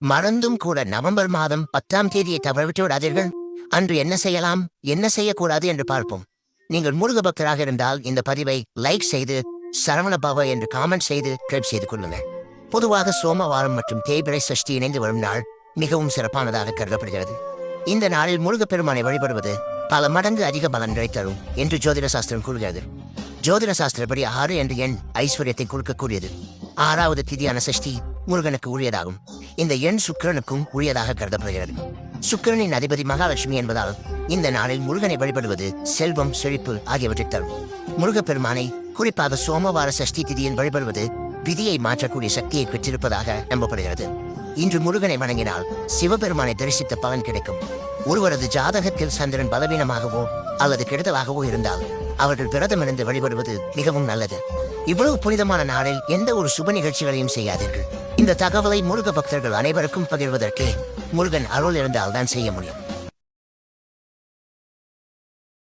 மறந்தும் கூட நவம்பர் மாதம் பத்தாம் தேதியை தவறவிட்டு விடாதீர்கள். அன்று என்ன செய்யலாம் என்ன செய்யக்கூடாது என்று பார்ப்போம். நீங்கள் முருக பக்தராக இருந்தால் இந்த பதிவை லைக் செய்து சரவண பவ என்று காமெண்ட் செய்து கிளிப் செய்து கொள்ளுங்கள். பொதுவாக சோமவாரம் மற்றும் தேய்பிரை சஷ்டி இணைந்து வரும் நாள் மிகவும் சிறப்பானதாக கருதப்படுகிறது. இந்த நாளில் முருகப்பெருமானை வழிபடுவது பல மடங்கு அதிக பலன்களை தரும் என்று ஜோதிட சாஸ்திரம் கூறுகிறது. ஜோதிட சாஸ்திரப்படி ஆறு என்ற எண் ஐஸ்வர்யத்தை கொடுக்கக்கூடியது. ஆறாவது திதியான சஷ்டி முருகனுக்கு உரியதாகும். இந்த எண் சுக்கிரனுக்கும் உரியதாக கருதப்படுகிறது. சுக்கிரனின் அதிபதி மகாலட்சுமி என்பதால் இந்த நாளில் முருகனை வழிபடுவது செல்வம் செழிப்பு ஆகியவற்றை தரும். முருகப்பெருமானை குறிப்பாக சோமவார சஷ்டி திதியில் வழிபடுவது விதியை மாற்றக்கூடிய சக்தியை பெற்றிருப்பதாக நம்பப்படுகிறது. இன்று முருகனை வணங்கினால் சிவபெருமானை தரிசித்த பலன் கிடைக்கும். ஒருவரது ஜாதகத்தில் சந்திரன் பலவீனமாகவோ அல்லது கெடுதலாகவோ இருந்தால் அவர்கள் விரதமிருந்து வழிபடுவது மிகவும் நல்லது. இவ்வளவு புனிதமான நாளில் எந்த ஒரு சுப நிகழ்ச்சிகளையும் செய்யாதீர்கள். இந்த தகவலை முருக பக்தர்கள் அனைவருக்கும் பகிர்வதற்கு முருகன் அருள் இருந்தால் தான் செய்ய முடியும்.